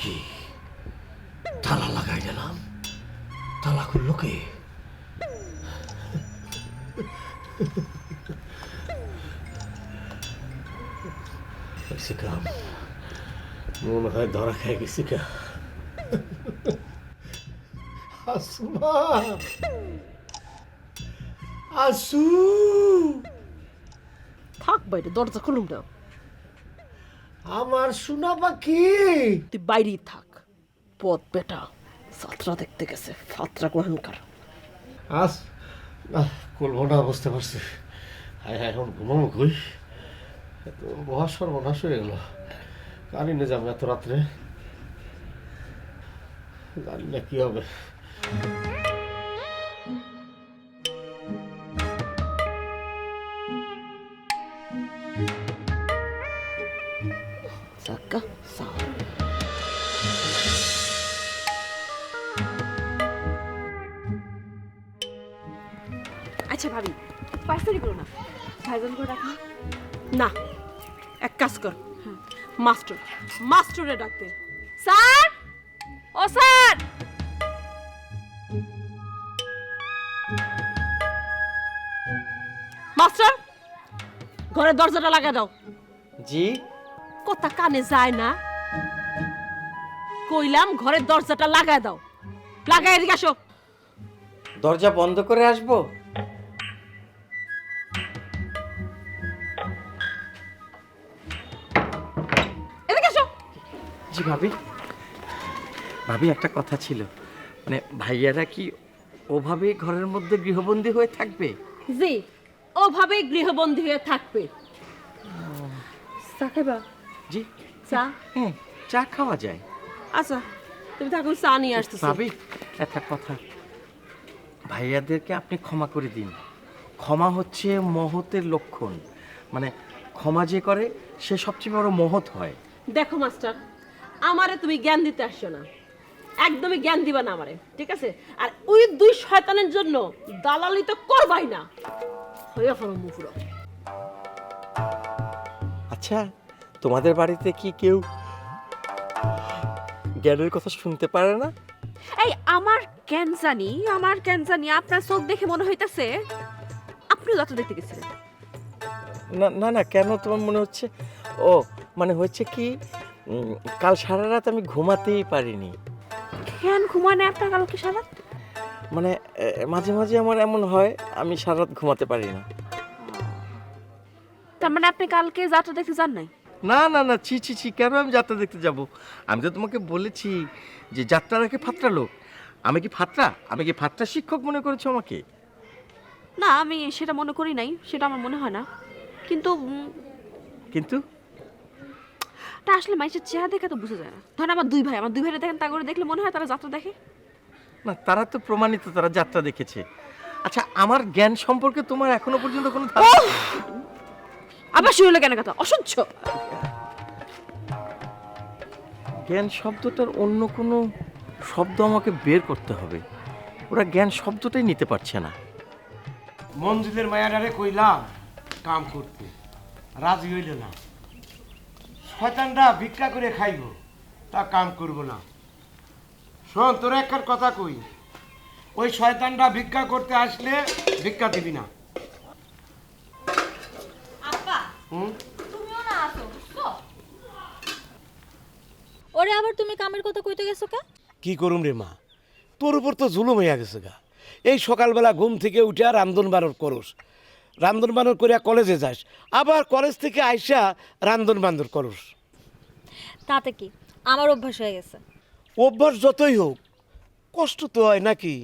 কি তালা লাগাই গেলাম তালা খুললো কে? কাম মনে হয় ধরা খেয়ে গেছি কা। আসুমা আসু থাক বাইরে, দরজা খুলুম না। আমার সোনা পাখি। তুই বাইরেই থাক। পথ বেটা। যাত্রা দেখতে গেছে। ফাত্রা গ্রহণকার। আস। আহ, করব না বুঝতে পারছি। হায় হায় এখন ঘুমাবো কই? এত মহা সর্বনাশ হয়ে গেল। জানি না যাব এত রাত্রে? জানি না কি হবে। মাস্টার মাস্টারে ডাকতে। স্যার? ও স্যার! মাস্টার ঘরের দরজাটা লাগা দাও। জি? কথা কানে যায় না। কইলাম ঘরের দরজাটা লাগা দাও। লাগাই এদিকে আসো। দরজা বন্ধ করে আসব? জি ভাবি। ভাবি একটা কথা ছিল। মানে ভাইয়ারা কি ওভাবেই ঘরের মধ্যে গৃহবন্দী হয়ে থাকবে? জি ওভাবেই গৃহবন্দী হয়ে থাকবে। চা খাইবা? জি। চা? হ্যাঁ চা খাওয়া যায়। আচ্ছা তুমি থাকো চা নিয়ে আসতেছি। ভাবি একটা কথা। ভাইয়াদেরকে আপনি ক্ষমা করে দিন। ক্ষমা হচ্ছে মহতের লক্ষণ। মানে ক্ষমা যে করে সে সবচেয়ে বড় মহৎ হয়। দেখো মাস্টার আমারে তুমি জ্ঞান দিতে আসছো না। একদমই জ্ঞান দিবা না আমারে ঠিক আছে? আর ওই দুই শয়তানের জন্য দালালি তো করবাই না। হইয়া ফেলো মুফুরো আচ্ছা তোমাদের বাড়িতে কি কেউ জ্ঞানের কথা শুনতে পারে না? এই আমার কেন জানি আমার কেন জানি আপনার চোখ দেখে মনে হইতাছে আপনিও যত দেখতে গেছিলেন। না না না কেন তোমার মনে হচ্ছে? ও মানে হচ্ছে কি কাল সারা রাত আমি ঘুমাতেই পারিনি। কেন ঘুমানে আপনার কালকে সারা মানে মাঝে মাঝে আমার এমন হয় আমি সারা রাত ঘুমাতে পারি না। তার মানে আপনি কালকে যাত্রা দেখতে যান নাই? না না না ছি ছি ছি কেন আমি যাত্রা দেখতে যাব? আমি তো তোমাকে বলেছি যে যাত্রা দেখে ফাত্রা লোক। আমি কি ফাত্রা? আমি কি ফাত্রা শিক্ষক মনে করেছ আমাকে? না আমি সেটা মনে করি নাই সেটা আমার মনে হয় না। কিন্তু কিন্তু? তা আসলে মানুষের চেহারা দেখে তো বোঝা যায় না। ধরেন আমার দুই ভাই আমার দুই ভাইরা দেখেন তা করে দেখলে মনে হয় তারা যাত্রা দেখে? না তারা তো প্রমাণিত তারা যাত্রা দেখেছে। আচ্ছা আমার জ্ঞান সম্পর্কে তোমার এখনও পর্যন্ত কোনো ধারণা আবার শুরু হলো কেন কথা? অসহ্য। জ্ঞান শব্দটার অন্য কোনো শব্দ আমাকে বের করতে হবে। ওরা জ্ঞান শব্দটাই নিতে পারছে না। মঞ্জুদের মায়াডারে কইলাম কাম করতে। রাজি হইল না। শয়তানরা ভিক্ষা করে খাইব তা কাম করব না। শোন তোর একটার কথা কই? ওই শয়তানরা ভিক্ষা করতে আসলে ভিক্ষা দিবি না। হুম? ওরে আবার তুমি কামের কথা কইতে গেছো কে? কি করুম রে মা? তোর উপর তো জুলুম হইয়া গেছে গা। এই সকালবেলা ঘুম থেকে উঠে রান্ধন বানর করস। রান্ধন বানর করিয়া কলেজে যাস। আবার কলেজ থেকে আইসা রান্ধন বান্দর করস। তাতে কি? আমার অভ্যাস হয়ে গেছে। অভ্যাস যতই হোক কষ্ট তো হয় নাকি?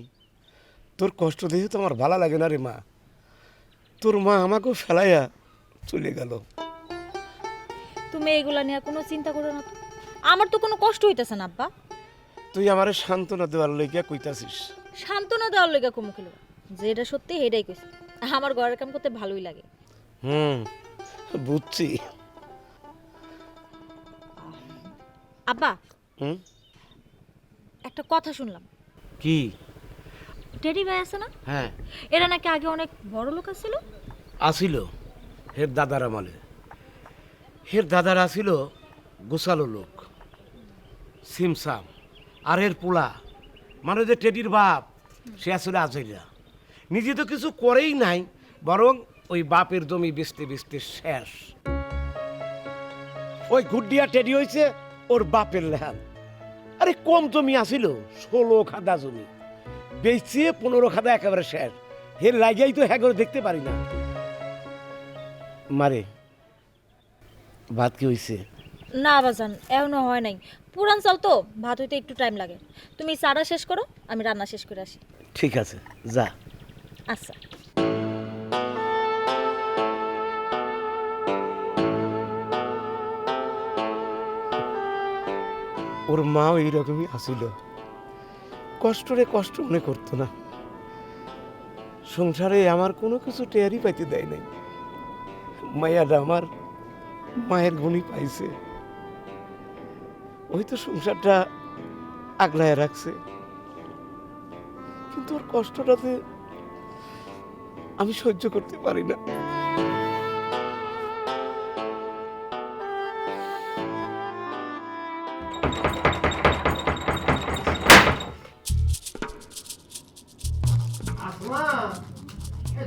তোর কষ্ট দেখে তো আমার ভালো লাগে না রে মা। তোর মা আমাকেও ফেলাইয়া চলে গেল। তুমি এগুলা নিয়ে কোনো চিন্তা করো না তো। আমার তো কোনো কষ্ট হইতেছে না আব্বা। তুই আমারে সান্ত্বনা দেওয়ার লইয়া কইতাছিস। সান্ত্বনা দেওয়ার লেগে কমু খেলো যেটা সত্যি সেটাই কইছি। আমার ঘরের কাম করতে ভালোই লাগে। হুম বুঝছি। আব্বা হুম? একটা কথা শুনলাম। কি? টেডি ভাই আছে না? হ্যাঁ। এরা নাকি আগে অনেক বড় লোক ছিল আসিল হের দাদার আমলে। হের দাদার আসিল গোসালো লোক সিমসাম। আর এর পোলা মানে যে টেডির বাপ সে আসলে আজইলা নিজে তো কিছু করেই নাই বরং ওই বাপের জমি বেচতে বেচতে শেষ। ওই গুড্ডিয়া টেডি হয়েছে ওর বাপের লেহান। আরে কম জমি আসিল ষোলো খাদা জমি। বেচছে পনেরো খাদা একেবারে শেষ। হের লাগিয়াই তো হ্যাঁ করে দেখতে পারি না। মারে ভাত কি হয়েছে না বাজান এখনও হয় নাই। পুরান চাল তো ভাত হইতে একটু টাইম লাগে। তুমি চারা শেষ করো আমি রান্না শেষ করে আসি। ঠিক আছে যা। আচ্ছা। ওর মাও এইরকমই আসিল। কষ্টরে কষ্ট মনে করতো না। সংসারে আমার কোনো কিছু টেয়ারই পাইতে দেয় নাই। মায়াটা আমার মায়ের গুণই পাইছে। ওই তো সংসারটা আগলায় রাখছে। কিন্তু ওর কষ্টটাতে আমি সহ্য করতে পারি না।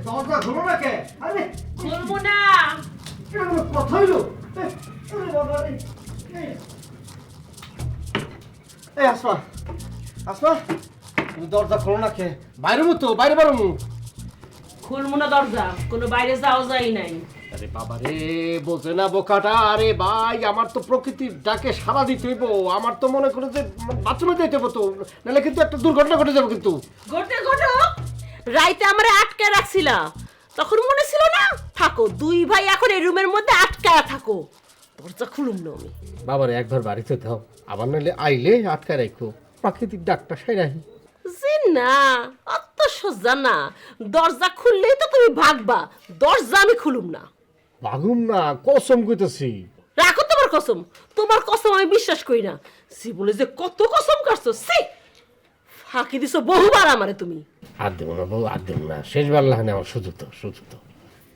দরজা খুলো না কে? আরে খুলবো না। এটা কোনো কথা হইল? এ, ওরে বাবা এই আসমা আসমা তুমি দরজা খোলো না কে? বাইরে মতো বাইরে বারো মু খুলবো না দরজা কোনো বাইরে যাওয়া যায় নাই। আরে বাবা রে বোঝে না বোকাটা। আরে ভাই আমার তো প্রকৃতির ডাকে সারা দিতে হইব। আমার তো মনে করে যে বাথরুমে যেতে হইব তো। নাহলে কিন্তু একটা দুর্ঘটনা ঘটে যাবে কিন্তু। গোটে গোটো রাইতে আমারে আটকে রাখছিলা। তখন মনে ছিল না থাকো দুই ভাই এখন এই রুমের মধ্যে আটকায়া থাকো। দরজা খুলুম না আমি। বাবারে একবার বাড়িতে দাও আবার নাহলে আইলে আটকা রাখো। প্রাকৃতিক ডাকটা সাইরাহি জি না অত সোজা না দরজা খুললেই তো তুমি ভাগবা দরজা আমি খুলুম না। বাগুম না কসম কইতেছি। রাখো তোমার কসম তোমার কসম আমি বিশ্বাস করি না। সি বলে যে কত কসম কাটছো সি! ফাঁকি দিছো বহুবার আমারে তুমি। আর দেবো না বউ আর দেবো না। শেষবার আমার সুযোগ তো সুযোগ তো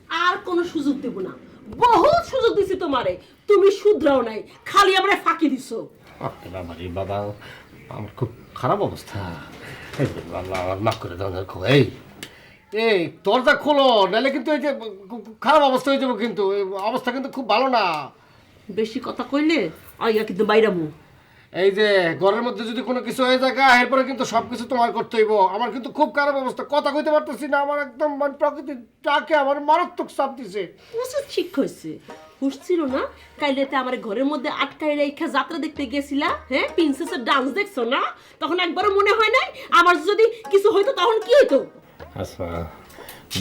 আর কোনো সুযোগ দেব না। বহুত সুযোগ দিছি তোমারে। তুমি শুধরাও নাই খালি আমারে ফাঁকি দিছো। আরে বাবা রে বাবা আমার খুব খারাপ অবস্থা। এই আমার মাফ করে দাও না এই এই দরজা খোলো নাহলে কিন্তু এই যে খারাপ অবস্থা হয়ে যাবে কিন্তু। অবস্থা কিন্তু খুব ভালো না। বেশি কথা কইলে আইয়া কিন্তু বাইরামু এই যে ঘরের মধ্যে যদি কোনো কিছু হয়ে গা, এরপরে কিন্তু সব কিছু তোমার করতে হইব। আমার কিন্তু খুব খারাপ অবস্থা। কথা কইতে পারতেছি না আমার একদম মানে প্রকৃতির ডাকে আমার মারাত্মক চাপ দিছে। উচিত ঠিক হয়েছে। হুশ ছিল না কাইলেতে আমার ঘরের মধ্যে আটকাই রেখা যাত্রা দেখতে গেছিলা? হ্যাঁ প্রিন্সেসের ডান্স দেখছ না? তখন একবারও মনে হয় নাই আমার যদি কিছু হইতো তখন কি হইতো? আচ্ছা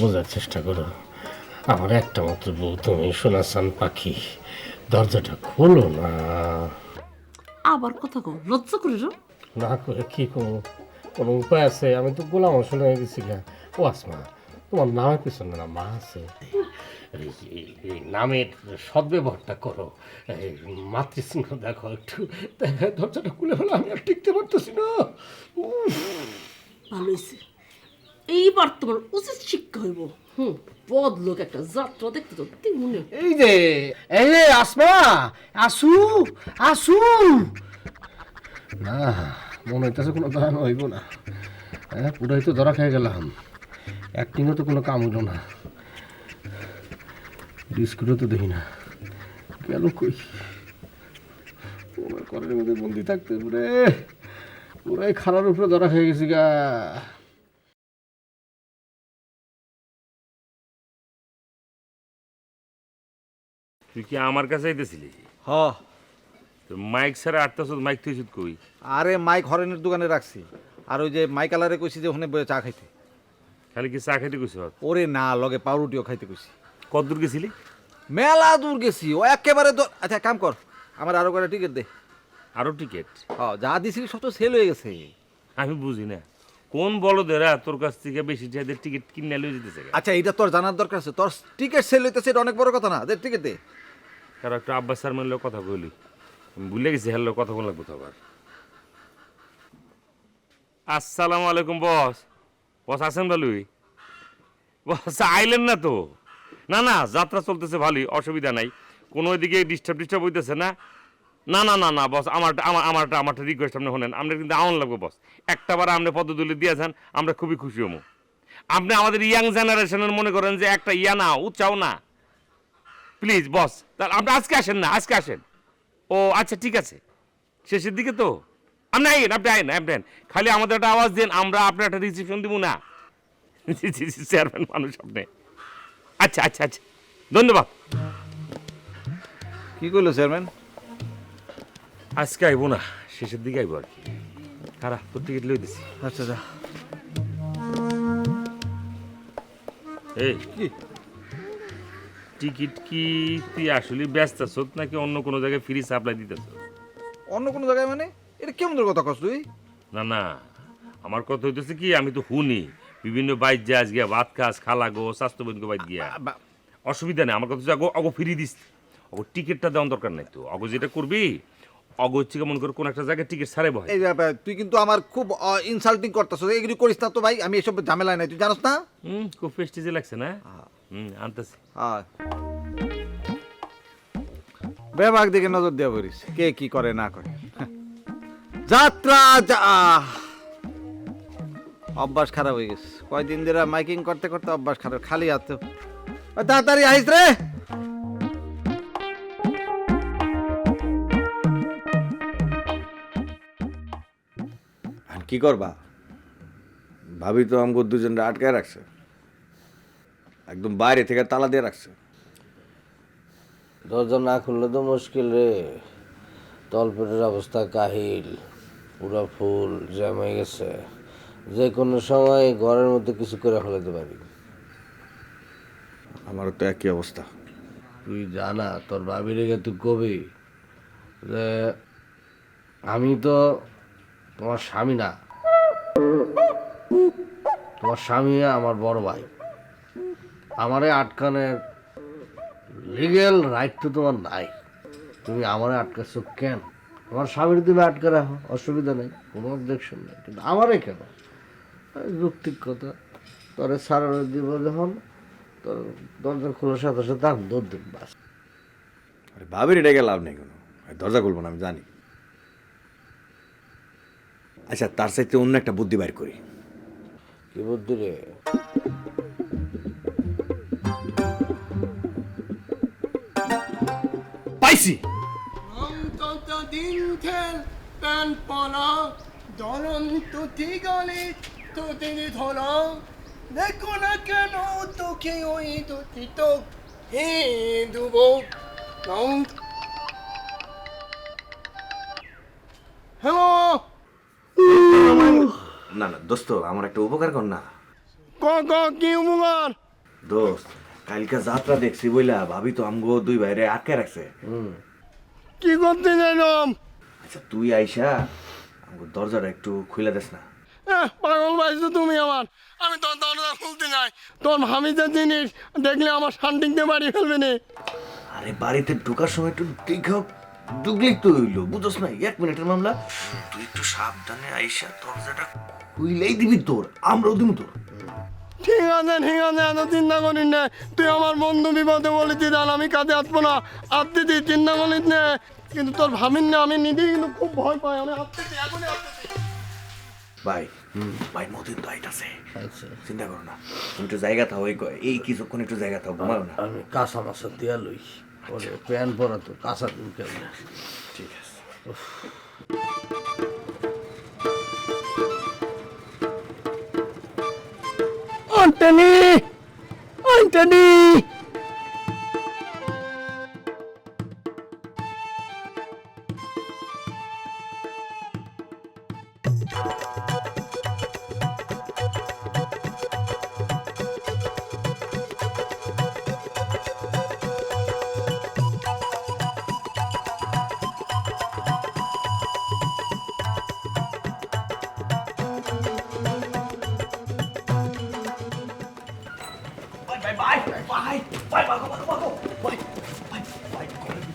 বোঝার চেষ্টা করো। আমার একটা মাত্র বউ তুমি সোনাসান পাখি। দরজাটা খোলো না। আবার কথা কো লজ্জা করে রো। না করে কি করব কোনো উপায় আছে? আমি তো গোলাম শোনা গেছি। ও আসমা তোমার নামের পিছনে না মা আছে নামের সদ্ব্যবহারটা করো এই মাতৃস্নেহ দেখো একটু দরজাটা খুলে ফেলো আমি আর টিকতে পারতেছি না ভালো হয়েছে এইবার তোমার উচিত শিক্ষা হইব হুম বদ লোক একটা যাত্রা দেখতে তো মনে এই যে এই যে আসমা আসু আসু না মনে হইতেছে কোনো দাঁড়ানো হইব না হ্যাঁ পুরাই তো ধরা খেয়ে গেলাম অ্যাক্টিংও তো কোনো কাম হইল না। ডিস্কুটও তো দেখি না। গেল কই? ঘরের মধ্যে বন্দি থাকতে পুরে পুরাই খারার উপরে ধরা খেয়ে গেছি গা। তুই কি আমার কাছে আইতেছিলি? হ। তো মাইক ছাড়া আটটাছ মাইক তুই কই? আরে মাইক হরেনের দোকানে রাখছি। আর ওই যে মাইক আলারে কইছি যে ওখানে চা খাইতে। খালি কি চা খাইতে কইছ? ওরে না লগে পাউরুটিও খাইতে কইছি। কত দূর গেছিলি? মেলা দূর গেছি ও একেবারে তো আচ্ছা কাম কর আমার আরও কটা টিকিট দে। আরও টিকিট হ যা দিছিলি সব তো সেল হয়ে গেছে। আমি বুঝি না। কোন বলদেরা তোর কাছ থেকে বেশি টাকাদের টিকিট কিনে লয়ে যেতেছে আচ্ছা এটা তোর জানার দরকার আছে। তোর টিকিট সেল হইতেছে এটা অনেক বড় কথা না। দে টিকিট দে। কারও একটা আব্বাস সারমের লোক কথা কইলি। আমি ভুলে গেছি হ্যালো কথা বলা লাগবো তো আবার। আসসালামু আলাইকুম বস। বস আছেন ভালোই বস আইলেন না তো। না না, যাত্রা চলতেছে ভালোই, অসুবিধা নাই। কোনো দিকে ডিস্টার্ব ডিস্টার্ব হইতেছে না। না না না না, বস আমার আমার, আমারটা আমারটা রিকোয়েস্ট আপনি শোনেন, আমরা কিন্তু আমন লাগবে, বস। একটা বার আপনি পদতুলি দিয়েছেন আমরা খুবই খুশি হব। আপনি আমাদের ইয়াং জেনারেশনের মনে করেন যে একটা ইয়া না, উৎসাহ না। প্লিজ বস, তাহলে আপনি আজকে আসেন না, আজকে আসেন। ও আচ্ছা ঠিক আছে। শেষের দিকে তো। আপনি আইন আপনি আইন আপনি আইন খালি আমাদের একটা আওয়াজ দিন আমরা আপনার একটা রিসিপশন দিব না। চেয়ারম্যান মানুষ আপনি। আচ্ছা আচ্ছা আচ্ছা। ধন্যবাদ। কি করল চেয়ারম্যান আজকে আইবো না শেষের দিকে আইবো আর কি। খারাপ তোর টিকিট লই দিছি। আচ্ছা যা। এই কি? টিকিট কি তুই আসলে ব্যস্ত আছ নাকি অন্য কোনো জায়গায় ফ্রি সাপ্লাই দিতেছ অন্য কোনো জায়গায় মানে? এটা কেমন কথা কস তুই? না না আমার কথা হইতেছে কি আমি তো শুনি। বিভিন্ন বাইক যা গিয়া ভাত খাস খালা গো স্বাস্থ্যবন্ধ বাইক গিয়া। অসুবিধা নেই আমার কথা হচ্ছে অগো অগো ফ্রি দিস। অগো টিকিটটা দেওয়ার দরকার নাই তো। অগো যেটা করবি অগো হচ্ছে মনে কর কোন একটা জায়গায় টিকিট ছাড়াই বয় এই ব্যাপার তুই কিন্তু আমার খুব ইনসাল্টিং করতেছ এগুলি করিস না তো ভাই আমি এসব ঝামেলায় নাই। তুই জানোস না? হুম খুব পেস্টিজে লাগছে না? হুম আনতেছি। হ্যাঁ বেবাক দিকে নজর দেওয়া করিস কে কি করে না করে। যাত্রা যা অভ্যাস খারাপ হয়ে গেছে। কয়দিন ধরে মাইকিং করতে করতে অভ্যাস খারাপ খালি হাতে। ওই তাড়াতাড়ি আইস রে। আর কি করবা? ভাবি তো আমাকে দুজনটা আটকায় রাখছে। একদম বাইরে থেকে তালা দিয়ে রাখছে। দরজা না খুললে তো মুশকিল রে। তলপেটের অবস্থা কাহিল। পুরো ফুল জ্যাম হয়ে গেছে। যে কোনো সময় ঘরের মধ্যে কিছু করে ফেলাতে পারি। আমার তো একই অবস্থা। তুই জানা তোর ভাবি রেখে তুই কবি। যে আমি তো তোমার স্বামী না। তোমার স্বামী আমার বড় ভাই। আমারে আটকানের লিগেল রাইট তো তোমার নাই। তুমি আমারে আটকাচ্ছ কেন? আমার স্বামীর তুমি আটকে রাখো অসুবিধা নেই কোনো অবজেকশন নেই। কিন্তু আমারে কেন? যৌক্তিক কথা। তোরে সারানো দিব যখন তোর দরজা খোলার সাথে সাথে আমি দৌড় দিন বাস। আরে ভাবির এটাকে লাভ নেই কোনো। দরজা খুলবো না আমি জানি। আচ্ছা তার সাথে অন্য একটা বুদ্ধি বাইর করি। কি বুদ্ধি রে? পাইছি! খেল প্যান পনা দলন্ত গলে তো তিনি ধর দেখো না কেন তোকে ওই দুটি তো হে দুব। হ্যালো? না না দোস্ত আমার একটা উপকার কর না। ক ক কি উপকার? দোস্ত কালকে যাত্রা দেখছি বইলা ভাবি তো আমগো দুই বাইরে আটকে রাখছে। কি করতে চাইলাম আচ্ছা তুই আইসা আমগো দরজাটা একটু খুলে দেস না। এহ, পাগল পাইছো তুমি আমার। আমি তোর দরজা খুলতে নাই। তোর ভাবিতে জিনিস দেখলে আমার শান্তিতে বাড়ি ফেলবে না। আরে বাড়িতে ঢোকার সময় একটু দীঘা ডুগলেই তো হইল বুঝোস না এক মিনিটের মামলা। তুই একটু সাবধানে আইসা দরজাটা খুইলেই দিবি তোর আমরাও দিবি তোর। ঠিক আছে ঠিক আছে এত চিন্তা করিস না। তুই আমার বন্ধু বিপদে বলেছিস আর আমি কাজে আসব না। আসতেছি চিন্তা করিস না। কিন্তু তোর ভাবিন না আমি নিজেই কিন্তু খুব ভয় পাই আমি আসতেছি এখনই আসতেছি। ভাই ভাই মতিন তো আইতাছে আচ্ছা। চিন্তা করো না তুমি একটু জায়গা থাও এই ক- এই কিছুক্ষণ একটু জায়গা থাও ঘুমাও না। আমি কাঁচা মাছের দিয়া লই। ওরে প্যান পরা তো কাঁচা দিন কেমন? ঠিক আছে। Anthony! Anthony!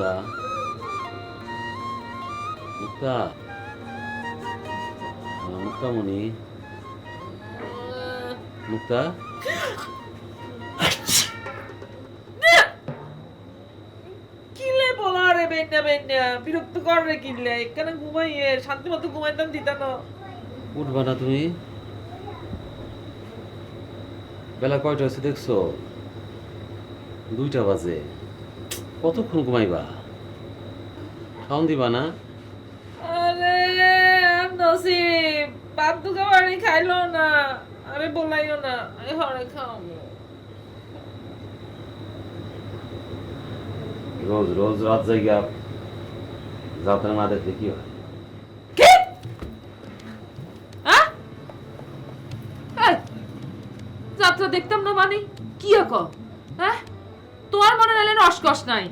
মুক্তা মুক্তা মুক্তামণি মুক্তা কিলে বলা রে বেন্যা বেন্যা। বিরক্ত কর রে কিনলে এখানে ঘুমাইয়ে শান্তি মতো ঘুমাইতাম না। উঠবা না তুমি। বেলা কয়টা হয়েছে দেখছ? দুইটা বাজে। কতক্ষণ ঘুমাইবা? খাওন দিবা না? আরে নসিব বাপ দুকা বাড়ি খাইলো না আরে বলাইও না আমি হরে খাওয়াবো। রোজ রোজ রাত জায়গা যাত্রা না দেখলে কি হয়? এই, যাত্রা দেখতাম না মানে? কি আক হ্যাঁ? তোমার মনে নাইলে রসকস নাই।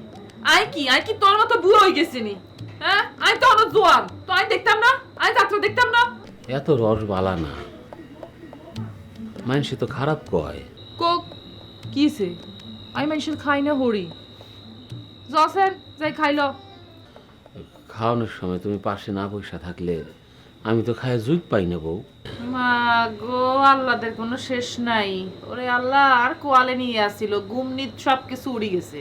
আই কি? আই কি তোর মতো বুড়ো হয়ে গেছি নি? হ্যাঁ? আই তো অনেক জোয়ান। তো আই দেখতাম না? আই যাত্রা দেখতাম না? এত রস বালা না। মানুষ তো খারাপ কয়। কোক কিসে আই মানুষের খাই না হরি। জসেন যাই খাইলো খাওয়ানোর সময় তুমি পাশে না পয়সা থাকলে আমি তো খায় জুইত পাই না বউ। মা গো আল্লাহদের কোনো শেষ নাই। ওরে আল্লাহ আর কোয়ালে নিয়ে আসছিল গুমনিত সব কিছু উড়ি গেছে।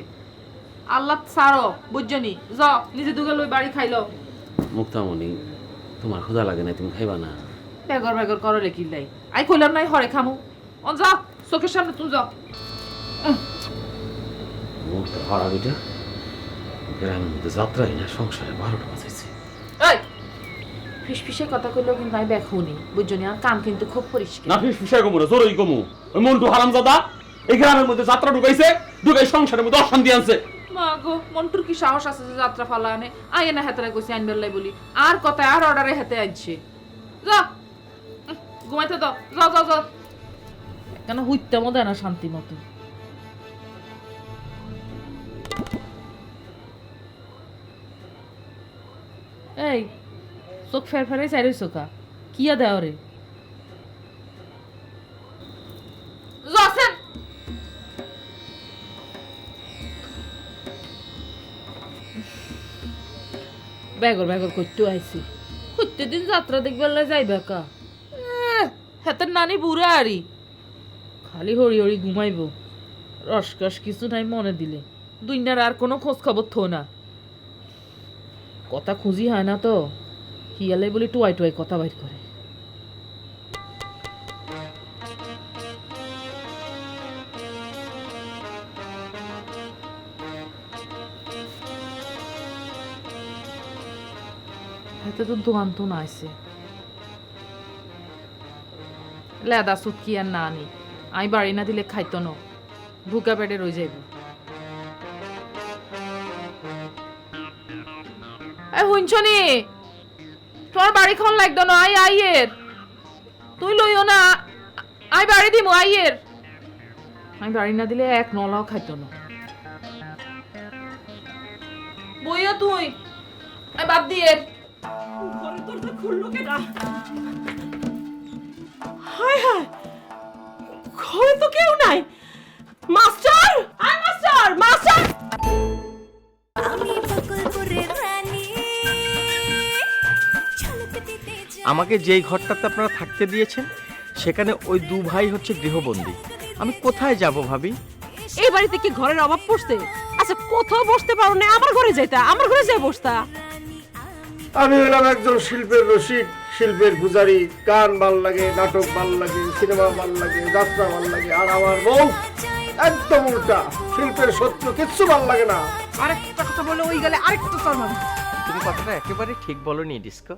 আল্লাহ ছাড়ো বুঝছনি য নিজে দুগে লই বাড়ি খাইলো। মুক্তামণি তোমার ক্ষুধা লাগে না তুমি খাইবা না। বেগর বেগর করো লেকি লাই আই কইলাম নাই হরে খামু। অন যা চোখের সামনে তুই যা ভরা বিটা গ্রামের মধ্যে যাত্রাই না সংসারে বারোটা বাজাইছে। এই! ফিসফিসে কথা কইলেও কিন্তু আমি বেখুনি বুঝছনি আর কান কিন্তু খুব পরিষ্কার। না ফিস ফিসাই কমু না জোরই কমু। ওই মন্টু হারামজাদা এই গ্রামের মধ্যে যাত্রা ঢুকাইছে ঢুকাই সংসারের মধ্যে অশান্তি আনছে। মা গো মন্টুর কি সাহস আছে যে যাত্রা ফালা আনে আয় না হেতারে কইছি আনবার লাই বলি। আর কথায় আর অর্ডারে হেতে আনছে যা। ঘুমাইতে দাও। যাও যাও যাও। কেন হুইতে মতো না শান্তি মতো? এই চোখ ফের ফেরে চাইরে চোখা কিয়া দেও রে জসেন ব্যাগর ব্যাগর করতে আইছি। প্রত্যেকদিন যাত্রা দেখবার যাইবা কা? হেতের নানি বুড়া আরি খালি হরি হরি ঘুমাইব। রসকস কিছু নাই মনে দিলে। দুইনার আর কোনো খোঁজ খবর থো না। কথা খুঁজি হয় না তো। হিয়ালে বলি টুয়াই টুয়াই কথা বাইর করে। হাতে তো দোকান তো না আছে লেদা সুটকি আর না আনি আমি বাড়ি না দিলে খাইতো না ভুকা পেটে রয়ে যাইব শুনছনি তোমার বাড়ি খন লাগতো না আই আইয়ের তুই লইও না আই বাড়ি দিমু আইয়ের আমি বাড়ি না দিলে এক নলাও খাইতো না বইও তুই আই বাদ দিয়ে ঘরের দরজা খুললো কেটা হায় হায় ঘরে তো কেউ নাই। মাস্টার! আয় মাস্টার মাস্টার! আমাকে যেই ঘরটাতে আপনারা থাকতে দিয়েছেন সেখানে ওই দু ভাই হচ্ছে গৃহবন্দী। আমি কোথায় যাব ভাবি? এই বাড়িতে কি ঘরের অভাব পড়ছে? আচ্ছা কোথাও বসতে পারো না আমার ঘরে যাইতা আমার ঘরে যাই বসতা। আমি হলাম একজন শিল্পের রসিক শিল্পের পূজারি। গান ভালো লাগে নাটক ভালো লাগে সিনেমা ভালো লাগে যাত্রা ভালো লাগে আর আমার বউ একদম উল্টা। শিল্পের সত্য কিচ্ছু ভালো লাগে না। আরেকটা কথা বলে ওই গেলে আরেকটা চর তুমি কথাটা একেবারে ঠিক বলনি ডিস্কো।